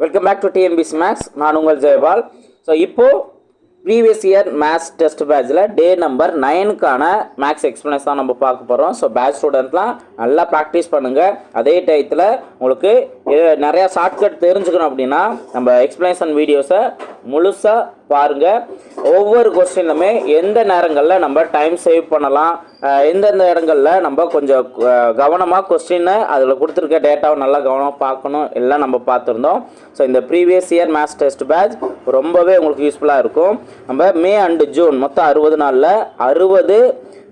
Welcome back to TNPSC maths நான் உங்கள் Jayapal. So இப்போது ப்ரீவியஸ் இயர் மேத்ஸ் டெஸ்ட் பேட்சில் டே நம்பர் நைனுக்கான மேக்ஸ் எக்ஸ்பிளனஸ் தான் நம்ம பார்க்க போகிறோம் ஸோ பேட்ச் ஸ்டூடெண்ட்லாம் நல்லா ப்ராக்டிஸ் பண்ணுங்கள் அதே டயத்தில் உங்களுக்கு நிறையா ஷார்ட்கட் தெரிஞ்சுக்கணும் அப்படின்னா நம்ம எக்ஸ்பிளனேஷன் வீடியோஸை முழுசாக பாருங்கள் ஒவ்வொரு கொஸ்டின்லுமே எந்த நேரங்களில் நம்ம டைம் சேவ் பண்ணலாம் எந்தெந்த இடங்களில் நம்ம கொஞ்சம் கவனமாக கொஸ்டினை அதில் கொடுத்துருக்க டேட்டாவை நல்லா கவனமாக பார்க்கணும் எல்லாம் நம்ம பார்த்துருந்தோம். ஸோ இந்த previous year maths test batch ரொம்பவே உங்களுக்கு யூஸ்ஃபுல்லாக இருக்கும். நம்ம மே அண்டு ஜூன் மொத்தம் அறுபது நாளில் அறுபது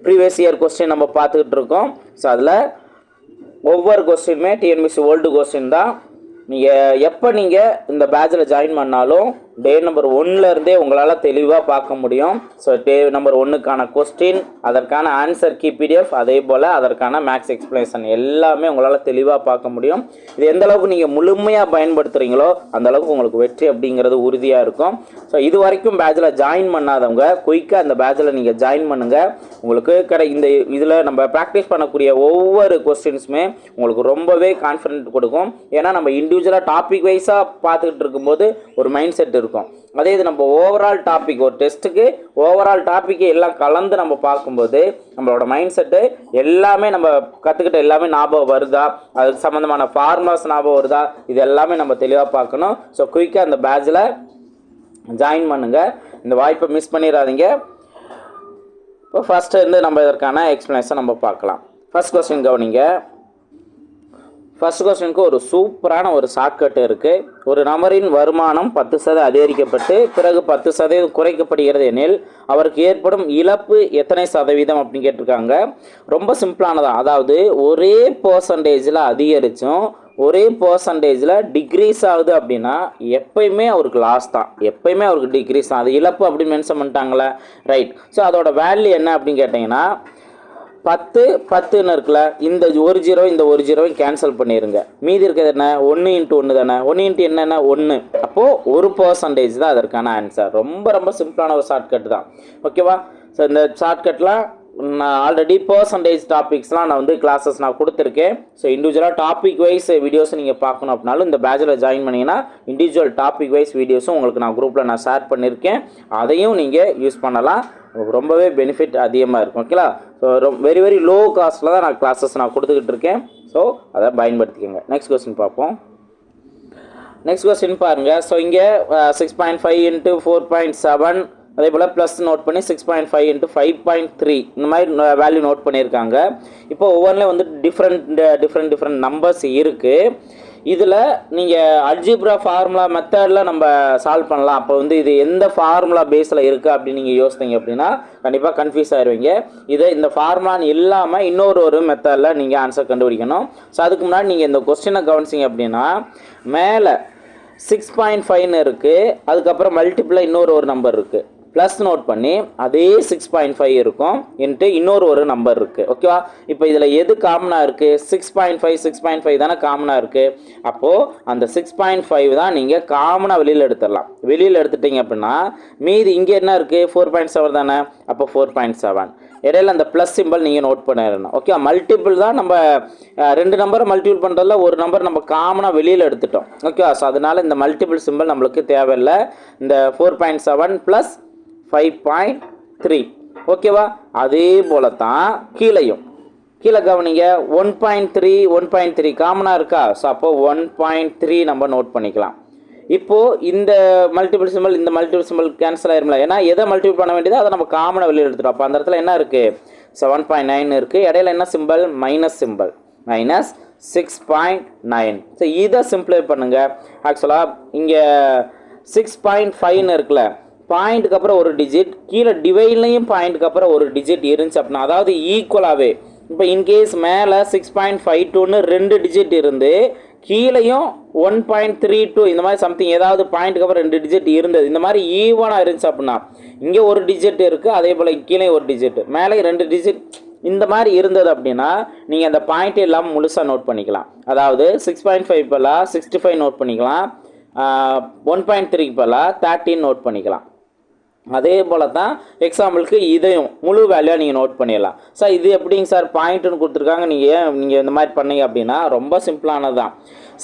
ப்ரீவியஸ் இயர் கொஸ்டின் நம்ம பார்த்துக்கிட்டு இருக்கோம். ஸோ அதில் ஒவ்வொரு கொஸ்டினுமே டிஎன்பிசி ஓல்டு கொஸ்டின் தான். நீங்கள் எப்போ நீங்கள் இந்த பேட்சில் ஜாயின் பண்ணாலும் டே நம்பர் இருந்தே உங்களால் தெளிவாக பார்க்க முடியும். ஸோ டே நம்பர் ஒன்றுக்கான கொஸ்டின் அதற்கான ஆன்சர் கீ பிடிஎஃப் அதே போல் அதற்கான மேக்ஸ் எக்ஸ்பிளனேஷன் எல்லாமே உங்களால் தெளிவாக பார்க்க முடியும். இது எந்த அளவுக்கு நீங்கள் முழுமையாக பயன்படுத்துகிறீங்களோ அந்த அளவுக்கு உங்களுக்கு வெற்றி அப்படிங்கிறது உறுதியாக இருக்கும். ஸோ இது வரைக்கும் பேட்சில் ஜாயின் பண்ணாதவங்க குயிக்காக அந்த பேட்சில் நீங்கள் ஜாயின் பண்ணுங்கள் உங்களுக்கு கடை இந்த இதில் நம்ம ப்ராக்டிஸ் பண்ணக்கூடிய ஒவ்வொரு கொஸ்டின்ஸுமே உங்களுக்கு ரொம்பவே கான்ஃபிடென்ட் கொடுக்கும். ஏன்னா நம்ம இண்டிவிஜுவலாக டாபிக் வைஸாக பார்த்துக்கிட்டு இருக்கும்போது ஒரு மைண்ட் செட் இருக்கும். அதே இது நம்ம ஓவரால் டாபிக் ஒரு டெஸ்ட்டுக்கு ஓவரால் டாப்பிக்கு எல்லாம் கலந்து நம்ம பார்க்கும்போது நம்மளோட மைண்ட் செட்டு எல்லாமே நம்ம கற்றுக்கிட்ட எல்லாமே ஞாபகம் வருதா? அதுக்கு சம்மந்தமான ஃபார்முலாஸ் ஞாபகம் வருதா? இது எல்லாமே நம்ம தெளிவாக பார்க்கணும். ஸோ குயிக்காக அந்த பேட்சில் ஜாயின் பண்ணுங்கள் இந்த வாய்ப்பை மிஸ் பண்ணிடாதீங்க. இப்போ ஃபஸ்ட்டு இருந்து நம்ம இதற்கான எக்ஸ்ப்ளனேஷன் நம்ம பார்க்கலாம். ஃபஸ்ட் கொஸ்டின் கவனிங்க. ஃபர்ஸ்ட் கொஸ்டினுக்கு ஒரு சூப்பரான ஒரு ஷார்ட்கட் இருக்குது ஒரு நபரின் வருமானம் பத்து சதவீதம் அதிகரிக்கப்பட்டு பிறகு பத்து சதவீதம் குறைக்கப்படுகிறது எனில் அவருக்கு ஏற்படும் இழப்பு எத்தனை சதவீதம் அப்படின்னு கேட்டிருக்காங்க. ரொம்ப சிம்பிளானதான் அதாவது ஒரே பர்சன்டேஜில் அதிகரித்தும் ஒரே பர்சன்டேஜில் டிக்ரீஸ் ஆகுது அப்படின்னா எப்பயுமே அவருக்கு லாஸ் தான். எப்பயுமே அவருக்கு டிக்ரீஸ் தான். அது இழப்பு அப்படின்னு மென்ஷன் பண்ணிட்டாங்களே ரைட் ஸோ அதோட வேல்யூ என்ன அப்படின்னு கேட்டிங்கன்னா பத்து பத்துன்னு இருக்குல்ல இந்த ஒரு ஜீரோ இந்த ஒரு ஜீரோவையும் கேன்சல் பண்ணிடுங்க மீதி இருக்கிறது என்ன? ஒன்று இன்ட்டு ஒன்று தானே? ஒன்று இன்ட்டு என்னென்ன ஒன்று அப்போது ஒரு பர்சன்டேஜ் தான் அதற்கான ஆன்சர் ரொம்ப ரொம்ப சிம்பிளான ஒரு ஷார்ட்கட் தான். ஓகேவா ஸோ இந்த ஷார்ட்கட்லாம் நான் ஆல்ரெடி பர்சன்டேஜ் டாபிக்ஸ்லாம் நான் வந்து கிளாஸஸ் நான் கொடுத்துருக்கேன். ஸோ இண்டிவிஜுவலாக டாபிக் வைஸ் வீடியோஸ் நீங்கள் பார்க்கணும் அப்படின்னாலும் இந்த பேட்சில் ஜாயின் பண்ணிங்கன்னா இண்டிவிஜுவல் டாபிக் வைஸ் வீடியோஸும் உங்களுக்கு நான் குரூப்பில் நான் ஷேர் பண்ணியிருக்கேன் அதையும் நீங்கள் யூஸ் பண்ணலாம். ரொம்பவே பெனிஃபிட் அதிகமாக இருக்கும். ஓகேலா ஸோ ரொம்ப வெரி வெரி லோ காஸ்ட்டில் தான் நான் கிளாஸஸ் நான் கொடுத்துக்கிட்டு இருக்கேன். ஸோ அதை பயன்படுத்திக்கோங்க. நெக்ஸ்ட் கொஸ்டின் பார்ப்போம். நெக்ஸ்ட் கொஸ்டின் பாருங்கள் ஸோ இங்கே six point five into four point seven அதே போல் ப்ளஸ் நோட் பண்ணி six point five into five point three இந்த மாதிரி வேல்யூ நோட் பண்ணியிருக்காங்க. இப்போ ஒவ்வொன்றில் வந்து டிஃப்ரெண்ட் டிஃப்ரெண்ட் டிஃப்ரெண்ட் நம்பர்ஸ் இருக்குது இதில் நீங்கள் அல்ஜிப்ரா ஃபார்முலா மெத்தடில் நம்ம சால்வ் பண்ணலாம். அப்போ வந்து இது எந்த ஃபார்முலா பேஸில் இருக்குது அப்படின்னு நீங்கள் யோசித்தீங்க அப்படின்னா கண்டிப்பாக கன்ஃபியூஸ் ஆயிடுவீங்க இதை இந்த ஃபார்முலான்னு இல்லாமல் இன்னொரு ஒரு மெத்தடில் நீங்கள் ஆன்சர் கண்டுபிடிக்கணும். ஸோ அதுக்கு முன்னாடி நீங்கள் இந்த கொஸ்டினை கவனிச்சிங்க அப்படின்னா மேலே சிக்ஸ் பாயிண்ட் ஃபைவ்னு இருக்குது அதுக்கப்புறம் மல்டிப்பிளாக இன்னொரு ஒரு நம்பர் இருக்குது ப்ளஸ் நோட் பண்ணி அதே சிக்ஸ் பாயிண்ட் ஃபைவ் இருக்கும். இன்ட்டு இன்னொரு ஒரு நம்பர் இருக்குது ஓகேவா இப்போ இதில் எது காமனாக இருக்குது six point five six point five தானே காமனாக இருக்குது அப்போது அந்த சிக்ஸ் பாயிண்ட் ஃபைவ் தான் நீங்கள் காமனாக வெளியில் எடுத்துடலாம். வெளியில் எடுத்துட்டீங்க அப்படின்னா மீதி இங்கே என்ன இருக்குது ஃபோர் பாயிண்ட் செவன் தானே? அப்போ ஃபோர் பாயிண்ட் செவன் இடையில அந்த ப்ளஸ் சிம்பிள் நீங்கள் நோட் பண்ணிடணும். ஓகே மல்டிபிள் தான் நம்ம ரெண்டு நம்பரை மல்டிபிள் பண்ணுறதுல ஒரு நம்பர் நம்ம காமனாக வெளியில் எடுத்துட்டோம். ஓகேவா ஸோ அதனால் இந்த மல்டிபிள் சிம்பிள் நம்மளுக்கு தேவையில்லை. இந்த four point seven plus five point three ஓகேவா அதே போல தான் கீழையும். கீழே கவனிங்க one point three one point three காமனாக இருக்கா? ஸோ அப்போ ஒன் பாயிண்ட் த்ரீ நம்ம நோட் பண்ணிக்கலாம். இப்போது இந்த மல்டிபிள் சிம்பிள் இந்த மல்டிபிள் சிம்பிள் கேன்சல் ஆயிருமில்ல ஏன்னா எதை மல்டிபிள் பண்ண வேண்டியதோ அதை நம்ம காமனாக வெளியில் எடுத்துட்டோம். அப்போ அந்த இடத்துல என்ன இருக்குது செவன் பாயிண்ட் நைன் இருக்குது இடையில என்ன symbol minus symbol minus six point nine so இதை சிம்பிளை பண்ணுங்கள் ஆக்சுவலாக இங்கே சிக்ஸ் பாயிண்ட் ஃபைவ்னு இருக்குல்ல. பாயிண்ட்டுக்கு அப்புறம் ஒரு டிஜிட் கீழே டிவைட்லையும் பாயிண்ட்டுக்கு அப்புறம் ஒரு டிஜிட் இருந்துச்சு அப்படின்னா அதாவது ஈக்குவலாகவே இப்போ இன்கேஸ் மேலே சிக்ஸ் பாயிண்ட் ஃபைவ் டூன்னு ரெண்டு டிஜிட் இருந்து கீழேயும் ஒன் பாயிண்ட் த்ரீ டூ இந்த மாதிரி சம்திங் ஏதாவது பாயிண்ட்டுக்கு அப்புறம் ரெண்டு டிஜிட் இருந்தது. இந்த மாதிரி ஈவனாக இருந்துச்சு அப்படின்னா இங்கே ஒரு டிஜிட் இருக்குது அதே போல் கீழே ஒரு டிஜிட் மேலே ரெண்டு டிஜிட் இந்த மாதிரி இருந்தது அப்படின்னா நீங்கள் அந்த பாயிண்ட்டே இல்லாமல் முழுசாக நோட் பண்ணிக்கலாம். அதாவது சிக்ஸ் பாயிண்ட் ஃபைவ் பல்லா சிக்ஸ்டி ஃபைவ் நோட் பண்ணிக்கலாம் ஒன் பாயிண்ட் த்ரீ பதிலாக தேர்ட்டின் நோட் பண்ணிக்கலாம். அதே போல தான் எக்ஸாம்பிளுக்கு இதையும் முழு வேலையாக நீங்கள் நோட் பண்ணிடலாம். சார் இது எப்படிங்க சார் பாயிண்ட்டுன்னு கொடுத்துருக்காங்க. நீங்கள் ஏன் நீங்கள் இந்த மாதிரி பண்ணீங்க அப்படின்னா ரொம்ப சிம்பிளானது தான்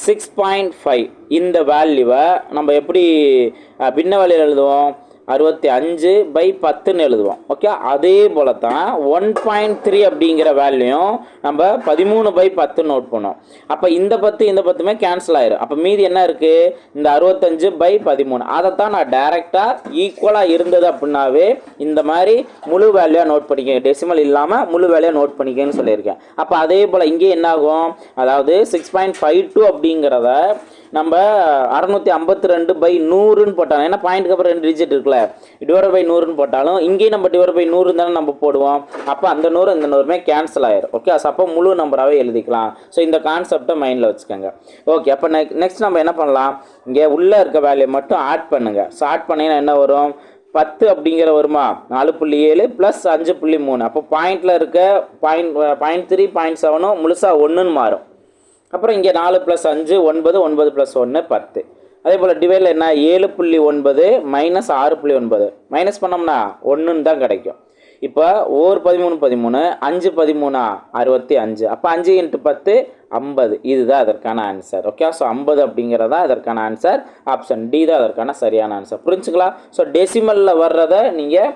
சிக்ஸ் பாயிண்ட் ஃபைவ் இந்த வேல்யூவை நம்ம எப்படி பின்ன வேலையில் எழுதுவோம்? அறுபத்தி அஞ்சு பை பத்துன்னு எழுதுவோம். ஓகே அதே போல தான் ஒன் பாயிண்ட் த்ரீ அப்படிங்கிற வேல்யூயும் நம்ம பதிமூணு பை பத்து நோட் பண்ணோம். அப்போ இந்த பத்து இந்த பத்துமே கேன்சல் ஆயிரும். அப்போ மீதி என்ன இருக்குது இந்த அறுபத்தஞ்சு பை பதிமூணு. அதைத்தான் நான் டைரெக்டாக ஈக்குவலாக இருந்தது அப்படின்னாவே இந்த மாதிரி முழு வேல்யூவாக நோட் பண்ணிக்க டெசிமல் இல்லாமல் முழு வேல்யூவாக நோட் பண்ணிக்கன்னு சொல்லியிருக்கேன். அப்போ அதே போல் இங்கே என்னாகும்? அதாவது சிக்ஸ் பாயிண்ட் ஃபைவ் டூ அப்படிங்கிறத நம்ம அறநூற்றி ஐம்பத்தி ரெண்டு பை நூறுன்னு போட்டாலும் ஏன்னா பாயிண்ட்க்கு அப்புறம் ரெண்டு டிஜிட் இருக்குல்ல டிவைட் பை நூறுன்னு போட்டாலும் இங்கேயும் நம்ம டிவைட் பை நூறு தானே நம்ம போடுவோம். அப்போ அந்த நூறு இந்த நூறுமே கேன்சல் ஆயிரும். ஓகே அப்போ முழு நம்பராகவே எழுதிக்கலாம். ஸோ இந்த கான்செப்டை மைண்டில் வச்சுக்கோங்க. ஓகே அப்போ நெக் நெக்ஸ்ட் நம்ம என்ன பண்ணலாம்? இங்கே உள்ளே இருக்க வேல்யூ மட்டும் ஆட் பண்ணுங்கள் ஸோ ஆட் பண்ணிங்கன்னா என்ன வரும்? பத்து அப்படிங்கிற வருமா? நாலு புள்ளி ஏழு ப்ளஸ் அஞ்சு புள்ளி மூணு. அப்போ பாயிண்டில் இருக்க பாயிண்ட் பாயிண்ட் த்ரீ பாயிண்ட் செவனும் முழுசாக ஒன்றுன்னு மாறும். அப்புறம் இங்கே நாலு ப்ளஸ் அஞ்சு ஒன்பது ஒன்பது ப்ளஸ் ஒன்று பத்து. அதே போல் டிவைடில் என்ன? ஏழு புள்ளி ஒன்பது மைனஸ் ஆறு புள்ளி ஒன்பது. மைனஸ் பண்ணோம்னா ஒன்றுன்னு தான் கிடைக்கும். இப்போ ஓர் பதிமூணு பதிமூணு அஞ்சு பதிமூணா அறுபத்தி அஞ்சு. அப்போ அஞ்சு இன்ட்டு பத்து ஐம்பது. இதுதான் அதற்கான ஆன்சர் ஓகே ஸோ ஐம்பது அப்படிங்கிறது தான் அதற்கான ஆன்சர் ஆப்ஷன் டி தான் அதற்கான சரியான ஆன்சர் புரிஞ்சுக்கலாம் ஸோ டெசிமலில் வர்றதை நீங்கள்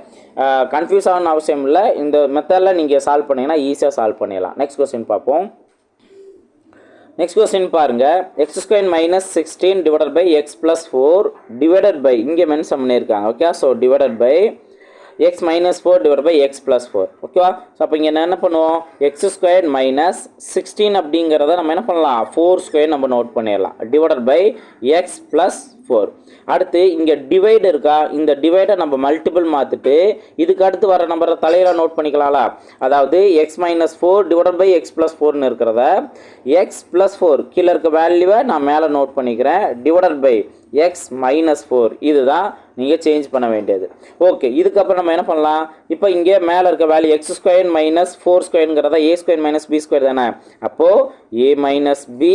கன்ஃபியூஸ் ஆகணும்னு அவசியம் இல்லை. இந்த மெத்தடில் நீங்கள் சால்வ் பண்ணிங்கன்னா ஈஸியாக சால்வ் பண்ணிடலாம். நெக்ஸ்ட் கொஸ்டின் பார்ப்போம். நெக்ஸ்ட் கொஸ்டின் பாருங்கள் x square minus sixteen divided by x plus four divided by இங்கே மென்ஷன் பண்ணியிருக்காங்க okay so divided by x minus four divide by x plus four ஓகேவா ஸோ அப்போ இங்கே என்ன பண்ணுவோம்? எக்ஸ் ஸ்கொயர் மைனஸ் சிக்ஸ்டீன் அப்படிங்கிறத நம்ம என்ன பண்ணலாம்? ஃபோர் ஸ்கொயர் நம்ம நோட் பண்ணிடலாம். Divided by x plus four அடுத்து இங்கே டிவைடு இருக்கா? இந்த டிவைடை நம்ம மல்டிபிள் மாற்றிட்டு இதுக்கு அடுத்து வர நம்பரை தலையில் நோட் பண்ணிக்கலாம்ல. அதாவது x minus four divided by x plus ஃபோர்னு இருக்கிறத எக்ஸ் ப்ளஸ் ஃபோர் கீழே இருக்க வேல்யூவை நான் மேலே நோட் பண்ணிக்கிறேன். Divided by x minus four இதுதான் நீங்கள் சேஞ்ச் பண்ண வேண்டியது. ஓகே இதுக்கப்புறம் நம்ம என்ன பண்ணலாம்? இப்போ இங்கே மேலே இருக்க value x square minus four ஸ்கொயருங்கிறத A square minus B square தானே? அப்போது A minus B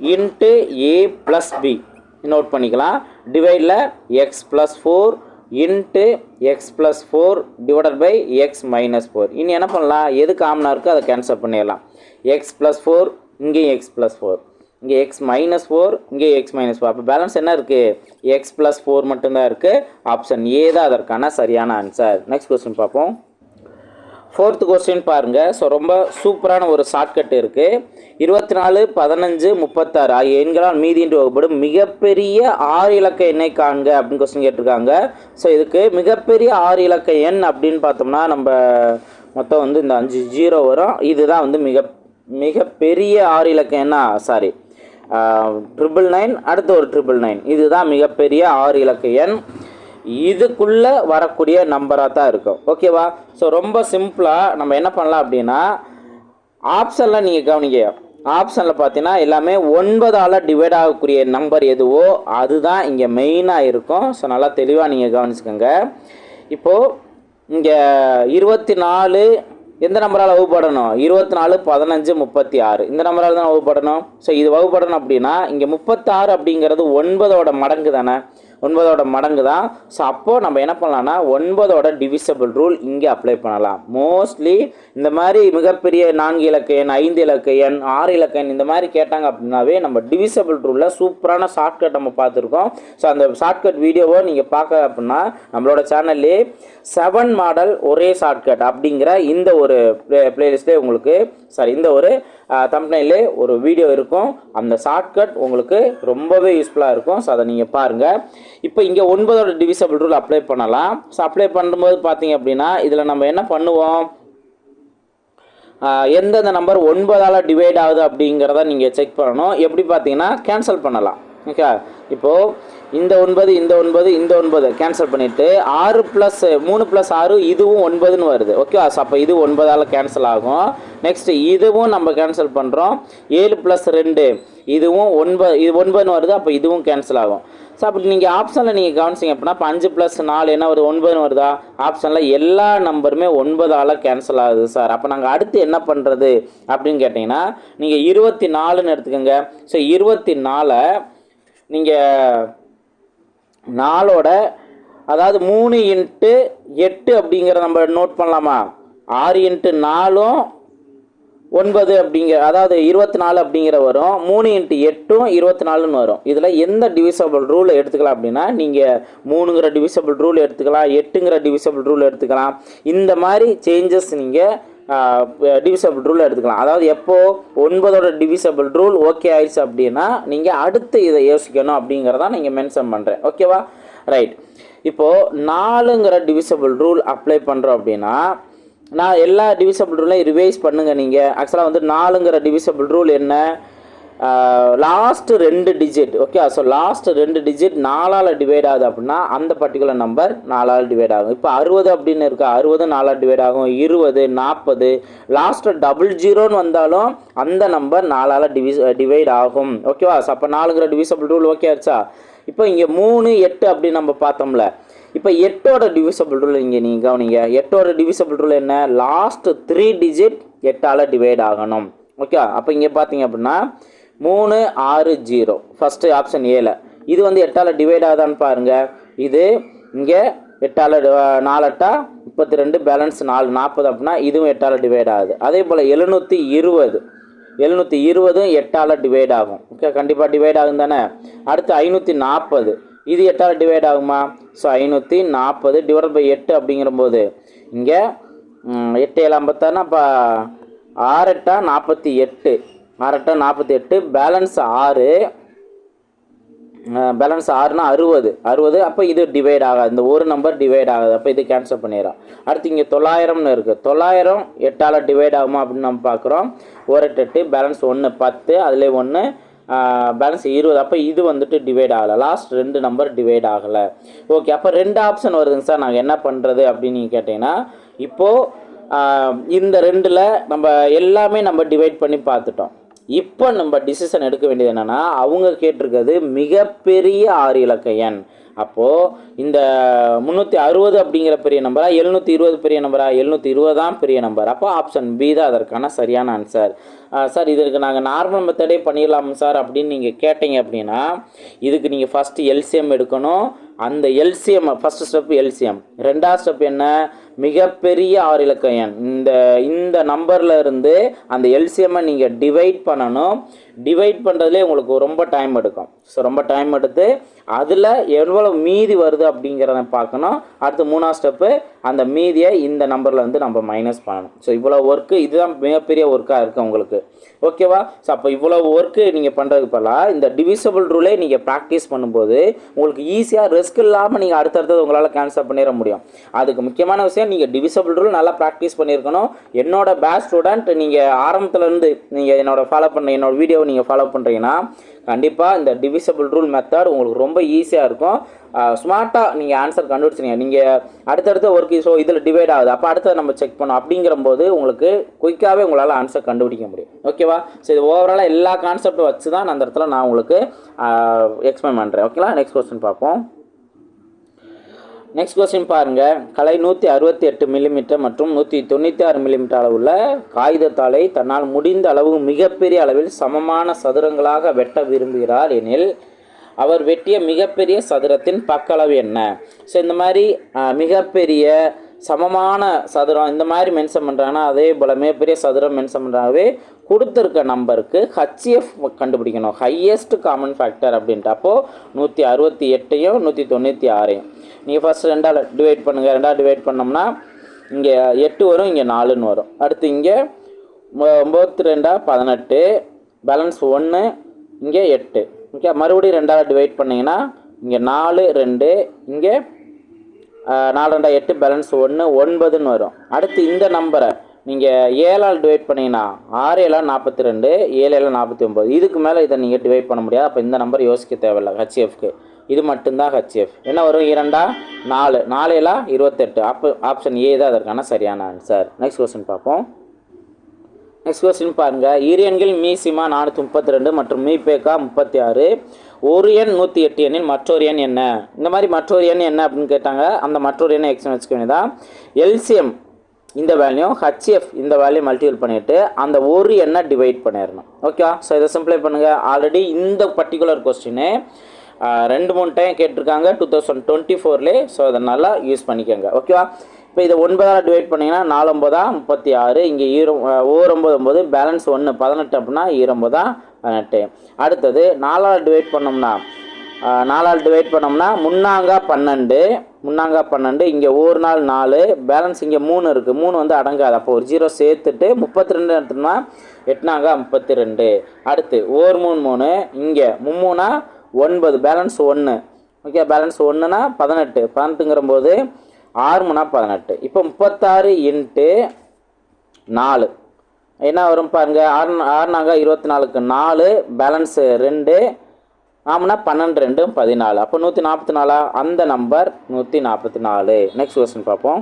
into A plus B note பண்ணிக்கலாம். டிவைடில் x plus four into x plus four divided by x minus four இனி என்ன பண்ணலாம்? எது காமனாக இருக்கோ அதை கேன்சல் பண்ணிடலாம். எக்ஸ் ப்ளஸ் ஃபோர் இங்கேயும் எக்ஸ் ப்ளஸ் ஃபோர் இங்கே எக்ஸ் மைனஸ் ஃபோர் இங்கே எக்ஸ் மைனஸ் ஃபோர் அப்போ பேலன்ஸ் என்ன இருக்குது எக்ஸ் ப்ளஸ் ஃபோர் மட்டும்தான் இருக்குது ஆப்ஷன் ஏ தான் அதற்கான சரியான ஆன்சர் நெக்ஸ்ட் கொஸ்டின் பார்ப்போம். ஃபோர்த் கொஸ்டின் பாருங்கள் ஸோ ரொம்ப சூப்பரான ஒரு ஷார்ட்கட் இருக்குது இருபத்தி நாலு பதினஞ்சு முப்பத்தாறு ஆகிய எண்களால் மீதி வகுப்படும் மிகப்பெரிய ஆறு இலக்க எண்ணை காண்க அப்படின்னு கொஸ்டின் கேட்டிருக்காங்க. ஸோ இதுக்கு மிகப்பெரிய ஆறு இலக்க எண் அப்படின்னு பார்த்தோம்னா நம்ம மொத்தம் வந்து இந்த அஞ்சு ஜீரோ வரும். இதுதான் வந்து மிக மிகப்பெரிய ஆறு இலக்க எண்ணா? சாரி ட்ரிபிள் நைன் அடுத்து ஒரு ட்ரிபிள் நைன் இதுதான் மிகப்பெரிய ஆறு இலக்க எண். இதுக்குள்ளே வரக்கூடிய நம்பராக தான் இருக்கும். ஓகேவா ஸோ ரொம்ப சிம்பிளாக நம்ம என்ன பண்ணலாம் அப்படின்னா ஆப்ஷன்லாம் நீங்கள் கவனிங்க. ஆப்ஷனில் பார்த்தீங்கன்னா எல்லாமே ஒன்பதால் டிவைட் ஆகக்கூடிய நம்பர் எதுவோ அதுதான் இங்கே மெயினாக இருக்கும். ஸோ நல்லா தெளிவாக நீங்கள் கவனிச்சுக்கோங்க. இப்போது இங்கே இருபத்தி நாலு எந்த நம்பரால் வகுப்படணும்? இருபத்தி நாலு பதினஞ்சு முப்பத்தி ஆறு இந்த நம்பரால் தான் வகுப்படணும்? ஸோ இது வகுப்படணும் அப்படின்னா இங்கே முப்பத்தாறு அப்படிங்கிறது ஒன்பதோட மடங்கு தானே? ஒன்பதோட மடங்கு தான். ஸோ அப்போது நம்ம என்ன பண்ணலாம்னா ஒன்பதோட டிவிசபிள் ரூல் இங்கே அப்ளை பண்ணலாம். மோஸ்ட்லி இந்த மாதிரி மிகப்பெரிய நான்கு இலக்க எண் ஐந்து இலக்க எண் ஆறு இலக்க எண் இந்த மாதிரி கேட்டாங்க அப்படின்னாவே நம்ம டிவிசபிள் ரூலில் சூப்பரான ஷார்ட்கட் நம்ம பார்த்துருக்கோம். ஸோ அந்த ஷார்ட்கட் வீடியோவை நீங்கள் பார்க்க அப்படின்னா நம்மளோட சேனல்லே செவன் மாடல் ஒரே ஷார்ட்கட் அப்படிங்கிற இந்த ஒரு ப்ளே பிளேலிஸ்ட்லேயே உங்களுக்கு சாரி இந்த ஒரு தம்ப்னைலே ஒரு வீடியோ இருக்கும். அந்த ஷார்ட்கட் உங்களுக்கு ரொம்பவே யூஸ்ஃபுல்லாக இருக்கும். ஸோ அதை நீங்கள் பாருங்கள் இப்போ இங்கே ஒன்பதோட டிவிசபிள் ரூல் அப்ளை பண்ணலாம். ஸோ அப்ளை பண்ணும்போது பார்த்தீங்க அப்படின்னா இதில் நம்ம என்ன பண்ணுவோம்? எந்தெந்த நம்பர் ஒன்பதால் டிவைட் ஆகுது அப்படிங்கிறத நீங்கள் செக் பண்ணணும். எப்படி பார்த்தீங்கன்னா கேன்சல் பண்ணலாம். ஓகே இப்போது இந்த ஒன்பது இந்த ஒன்பது இந்த ஒன்பது. கேன்சல் பண்ணிவிட்டு ஆறு ப்ளஸ் மூணு ப்ளஸ் ஆறு இதுவும் ஒன்பதுன்னு வருது. ஓகேவா அப்போ இது ஒன்பதால் கேன்சல் ஆகும். நெக்ஸ்ட் இதுவும் நம்ம கேன்சல் பண்ணுறோம் ஏழு ப்ளஸ் ரெண்டு இதுவும் ஒன்பது இது ஒன்பதுன்னு வருது. அப்போ இதுவும் கேன்சல் ஆகும். ஸோ அப்படி நீங்கள் ஆப்ஷனில் நீங்கள் கவனிச்சிங்க அப்படின்னா இப்போ அஞ்சு ப்ளஸ் நாலு என்ன வருது? ஒன்பதுன்னு வருதா? ஆப்ஷனில் எல்லா நம்பருமே ஒன்பதால் கேன்சல் ஆகுது சார் அப்போ நாங்கள் அடுத்து என்ன பண்ணுறது அப்படின்னு கேட்டிங்கன்னா நீங்கள் இருபத்தி நாலுன்னு எடுத்துக்கோங்க. ஸோ இருபத்தி நாலை நீங்கள் நாலோட அதாவது மூணு இன்ட்டு எட்டு அப்படிங்கிற நம்ம நோட் பண்ணலாமா? ஆறு இன்ட்டு நாலும் ஒன்பது அப்படிங்கிற அதாவது இருபத்தி நாலு அப்படிங்கிற வரும். மூணு இன்ட்டு எட்டும் இருபத்தி நாலுன்னு வரும். இதில் எந்த டிவிசபிள் ரூல் எடுத்துக்கலாம் அப்படின்னா நீங்கள் மூணுங்கிற டிவிசபிள் ரூல் எடுத்துக்கலாம் எட்டுங்கிற டிவிசபிள் ரூல் எடுத்துக்கலாம். இந்த மாதிரி சேஞ்சஸ் நீங்கள் டிவிசபிள் ரூல் எடுத்துக்கலாம். அதாவது எப்போது ஒன்பதோட டிவிசபிள் ரூல் ஓகே ஆயிடுச்சு அப்படின்னா நீங்கள் அடுத்து இதை யோசிக்கணும் அப்படிங்கிறதான் நீங்கள் மென்ஷன் பண்ணுறேன் ஓகேவா ரைட் இப்போது நாலுங்கிற டிவிசபிள் ரூல் அப்ளை பண்ணுறோம் அப்படின்னா நான் எல்லா டிவிசபிள் ரூலையும் ரிவைஸ் பண்ணுங்கள் நீங்கள் ஆக்சுவலாக வந்து நாலுங்கிற டிவிசபிள் ரூல் என்ன? லாஸ்ட் ரெண்டு டிஜிட் ஓகே ஸோ லாஸ்ட் ரெண்டு டிஜிட் நாலால் டிவைட் ஆகுது அப்படின்னா அந்த பர்டிகுலர் நம்பர் நாலால் டிவைட் ஆகும். இப்போ அறுபது அப்படின்னு இருக்கா? அறுபது நாலால் டிவைட் ஆகும். இருபது நாற்பது லாஸ்ட்டு டபுள் ஜீரோன்னு வந்தாலும் அந்த நம்பர் நாலால் டிவிஸ் டிவைட் ஆகும். ஓகேவா ஸோ அப்போ நாலுங்கிற டிவிசபிள் ரூல் ஓகே ஆச்சா இப்போ இங்கே மூணு எட்டு அப்படின்னு நம்ம பார்த்தோம்ல. இப்போ எட்டோட டிவிசபிள் ரூல் இங்கே நீங்கள் கவனிங்க. எட்டோட டிவிசபிள் ரூல் என்ன? லாஸ்ட் த்ரீ டிஜிட் எட்டால் டிவைட் ஆகணும். ஓகே அப்போ இங்கே பார்த்தீங்க அப்படின்னா மூணு ஆறு ஜீரோ. ஃபஸ்ட்டு ஆப்ஷன் ஏல இது வந்து எட்டால் டிவைட் ஆகுதான்னு பாருங்கள் இது இங்கே எட்டால் நாலெட்டா முப்பத்தி ரெண்டு பேலன்ஸ் நாலு நாற்பது அப்படின்னா இதுவும் எட்டால் டிவைட் ஆகுது. அதே போல் எழுநூற்றி இருபது. எழுநூற்றி இருபதும் எட்டால் டிவைட் ஆகும். ஓகே கண்டிப்பாக டிவைட் ஆகும் தானே? அடுத்து ஐநூற்றி நாற்பது. இது எட்டால் டிவைட் ஆகுமா? ஸோ ஐநூற்றி நாற்பது டிவைட் பை எட்டு அப்படிங்கிறபோது இங்கே எட்டு ஏழு ஐம்பத்தாறுனா இப்போ ஆறு எட்டா நாற்பத்தி எட்டு. ஆறு நாற்பத்தி எட்டு பேலன்ஸ் ஆறு பேலன்ஸ் ஆறுனா அறுபது. அறுபது அப்போ இது டிவைட் ஆகாது. இந்த ஒரு நம்பர் டிவைட் ஆகாது. அப்போ இது கேன்சல் பண்ணிடுறோம் அடுத்து இங்கே தொள்ளாயிரம்னு இருக்குது தொள்ளாயிரம் எட்டால் டிவைட் ஆகுமா அப்படின்னு நம்ம பார்க்குறோம். ஒரு எட்டு எட்டு பேலன்ஸ் ஒன்று பத்து அதில் ஒன்று பேலன்ஸ் இருபது. அப்போ இது வந்துட்டு டிவைட் ஆகலை. லாஸ்ட் ரெண்டு நம்பர் டிவைட் ஆகலை. ஓகே அப்போ ரெண்டு ஆப்ஷன் வருதுங்க சார் நாங்கள் என்ன பண்ணுறது அப்படின்னு நீங்கள் கேட்டிங்கன்னா இப்போது இந்த ரெண்டில் நம்ம எல்லாமே நம்ம டிவைட் பண்ணி பார்த்துட்டோம். இப்போ நம்ம டிசிஷன் எடுக்க வேண்டியது என்னென்னா அவங்க கேட்டிருக்கிறது மிகப்பெரிய ஆறு இலக்க எண். அப்போது இந்த முந்நூற்றி அறுபது அப்படிங்கிற பெரிய நம்பரா எழுநூற்றி இருபது பெரிய நம்பரா எழுநூற்றி இருபது தான் பெரிய நம்பர் அப்போ ஆப்ஷன் பி தான் அதற்கான சரியான ஆன்சர் சார் இதற்கு நாங்கள் நார்மல் மெத்தடே பண்ணிடலாம் சார் அப்படின்னு நீங்கள் கேட்டீங்க அப்படின்னா இதுக்கு நீங்கள் ஃபஸ்ட்டு எல்சிஎம் எடுக்கணும். அந்த எல்சிஎம் ஃபஸ்ட்டு ஸ்டெப் எல்சிஎம் ரெண்டாவது ஸ்டெப் என்ன? மிகப்பெரிய ஆறு இலக்க எண் இந்த இந்த நம்பரில் இருந்து அந்த எல்சிஎம்மை நீங்கள் டிவைட் பண்ணணும். டிவைட் பண்ணுறதுலே உங்களுக்கு ரொம்ப டைம் எடுக்கும். ஸோ ரொம்ப டைம் எடுத்து அதில் எவ்வளோ மீதி வருது அப்படிங்கிறத பார்க்கணும். அடுத்து மூணாவது ஸ்டெப்பு அந்த மீதியை இந்த நம்பரில் வந்து நம்ம மைனஸ் பண்ணணும். ஸோ இவ்வளோ ஒர்க்கு இதுதான் மிகப்பெரிய ஒர்க்காக இருக்குது உங்களுக்கு. ஓகேவா ஸோ அப்போ இவ்வளோ ஒர்க்கு நீங்கள் பண்ணுறதுக்கு பதிலாக இந்த டிவிசபிள் ரூலே நீங்கள் ப்ராக்டிஸ் பண்ணும்போது உங்களுக்கு ஈஸியாக ரிஸ்க் இல்லாமல் நீங்கள் அடுத்தடுத்தது உங்களால் கேன்சல் பண்ணிட முடியும். அதுக்கு முக்கியமான விஷயம் நீங்கள் டிவிசபிள் ரூல் நல்லா ப்ராக்டிஸ் பண்ணியிருக்கணும். என்னோட பேஸ்ட் ஸ்டூடெண்ட் நீங்கள் ஆரம்பத்துலேருந்து நீங்கள் என்னோட ஃபாலோ பண்ண என்னோட வீடியோ நீங்கள் ஃபாலோ பண்ணுறீங்கன்னா கண்டிப்பாக இந்த டிவிசபிள் ரூல் மெத்தட் உங்களுக்கு ரொம்ப ஈஸியாக இருக்கும். ஸ்மார்ட்டாக நீங்கள் ஆன்சர் கண்டுபிடிச்சிங்க நீங்கள் அடுத்தடுத்த ஒர்க் ஸோ இதில் டிவைட் ஆகுது. அப்போ அடுத்தது நம்ம செக் பண்ணோம். அப்படிங்கிற போது உங்களுக்கு குயிக்காகவே உங்களால் ஆன்சர் கண்டுபிடிக்க முடியும். ஓகேவா ஸோ இது ஓவராலாக எல்லா கான்செப்டும் வச்சு தான் அந்த இடத்துல நான் உங்களுக்கு எக்ஸ்பிளைன் பண்ணுறேன் ஓகேங்களா நெக்ஸ்ட் கொஸ்டின் பார்ப்போம். நெக்ஸ்ட் கொஸ்டின் பாருங்கள் கலை நூற்றி அறுபத்தி எட்டு மில்லிமீட்டர் மற்றும் நூற்றி தொண்ணூற்றி ஆறு மில்லிமீட்டர் அளவுள்ள காகிதத்தாளை தன்னால் முடிந்த அளவு மிகப்பெரிய அளவில் சமமான சதுரங்களாக வெட்ட விரும்புகிறார் எனில் அவர் வெட்டிய மிகப்பெரிய சதுரத்தின் பக்களவு என்ன? ஸோ இந்த மாதிரி மிகப்பெரிய சமமான சதுரம் இந்த மாதிரி மென்ஷன் பண்ணுறாங்கன்னா அதே போல் மிகப்பெரிய சதுரம் மென்ஷன் பண்ணுறாங்கவே கொடுத்துருக்க நம்பருக்கு ஹச்சிஎஃப் கண்டுபிடிக்கணும். ஹையஸ்ட் காமன் ஃபேக்டர் அப்படின்ட்டு. அப்போது நூற்றி அறுபத்தி எட்டையும் நூற்றி தொண்ணூற்றி ஆறையும். நீங்கள் ஃபஸ்ட் ரெண்டால் டிவைட் பண்ணுங்கள் ரெண்டாவது டிவைட் பண்ணோம்னா இங்கே எட்டு வரும் இங்கே நாலுன்னு வரும். அடுத்து இங்கே ஒம்பத்தி ரெண்டா பதினெட்டு பேலன்ஸ் ஒன்று இங்கே எட்டு. ஓகே மறுபடியும் ரெண்டாவது டிவைட் பண்ணிங்கன்னா இங்கே நாலு ரெண்டு இங்கே நாலு ரெண்டா எட்டு பேலன்ஸ் ஒன்று ஒன்பதுன்னு வரும். அடுத்து இந்த நம்பரை நீங்கள் ஏழால் டிவைட் பண்ணிங்கன்னா ஆறு ஏழா நாற்பத்தி ரெண்டு ஏழு ஏழா நாற்பத்தி ஒம்பது இதுக்கு மேலே இதை நீங்கள் டிவைட் பண்ண முடியாது. அப்போ இந்த நம்பர் யோசிக்க தேவையில்ல ஹெச்எஃப்க்கு இது மட்டும்தான் ஹச்எஃப் என்ன வரும்? இரண்டா? நாலு. நாலேலா? இருபத்தெட்டு. ஆப் ஆப்ஷன் ஏ தான் அதற்கான சரியான ஆன்சர் நெக்ஸ்ட் கொஸ்டின் பார்ப்போம். நெக்ஸ்ட் கொஸ்டின் பாருங்கள் ஈரியன்கள் மீசிமா நானூற்றி முப்பத்தி ரெண்டு மற்றும் மீபேக்கா முப்பத்தி ஆறு ஒரு எண் நூற்றி எட்டு எண்ணின் மற்றொரு எண் என்ன? இந்த மாதிரி மற்றொரு எண் என்ன அப்படின்னு கேட்டாங்க. அந்த மற்றொரு எண்ணை எக்ஸ்எம் வச்சுக்க வேண்டியதான் எல்சிஎம் இந்த வேல்யூ ஹச்எஃப் இந்த வேல்யூ மல்டிபிள் பண்ணிவிட்டு அந்த ஒரு எண்ணை டிவைட் பண்ணிடணும். ஓகேவா ஸோ இதை சிம்ப்ளை பண்ணுங்கள் ஆல்ரெடி இந்த பர்டிகுலர் கொஸ்டினு ரெண்டு மூணு டைம் கேட்டிருக்காங்க டூ தௌசண்ட் டுவெண்ட்டி ஃபோர்லேயே ஸோ அதை நல்லா யூஸ் பண்ணிக்கோங்க. ஓகேவா இப்போ இதை ஒன்பதால் டிவைட் பண்ணிங்கன்னா நாலம்பதா முப்பத்தி ஆறு. இங்கே ஈரோ ஓர் ஒம்பது பேலன்ஸ் ஒன்று பதினெட்டு அப்படின்னா ஈரொம்பதா பதினெட்டு. அடுத்தது நாலால் டிவைட் பண்ணோம்னா நாலால் டிவைட் பண்ணோம்னா முன்னாங்கா பன்னெண்டு முன்னாங்கா பன்னெண்டு இங்கே ஒரு நாள் நாலு பேலன்ஸ் இங்கே மூணு இருக்குது மூணு வந்து அடங்காது. அப்போ ஒரு ஜீரோ சேர்த்துட்டு முப்பத்தி ரெண்டு எடுத்தோம்னா எட்னாங்கா முப்பத்தி ரெண்டு அடுத்து ஓர் மூணு மூணு இங்கே மும்மூணா ஒன்பது பேலன்ஸ் ஒன்று ஓகே பேலன்ஸ் ஒன்றுனா பதினெட்டு. பதினெட்டுங்கிற போது ஆறு மூணா பதினெட்டு. இப்போ முப்பத்தாறு இன்ட்டு நாலு. என்ன வரும் பாருங்க ஆறு ஆறுனாங்க இருபத்தி நாலுக்கு நாலு பேலன்ஸு ரெண்டு ஆமாம்னா பன்னெண்டு ரெண்டு பதினாலு. அப்போ நூற்றி நாற்பத்தி நாலா அந்த நம்பர் நூற்றி நாற்பத்தி நாலு நெக்ஸ்ட் கொஸ்டின் பார்ப்போம்.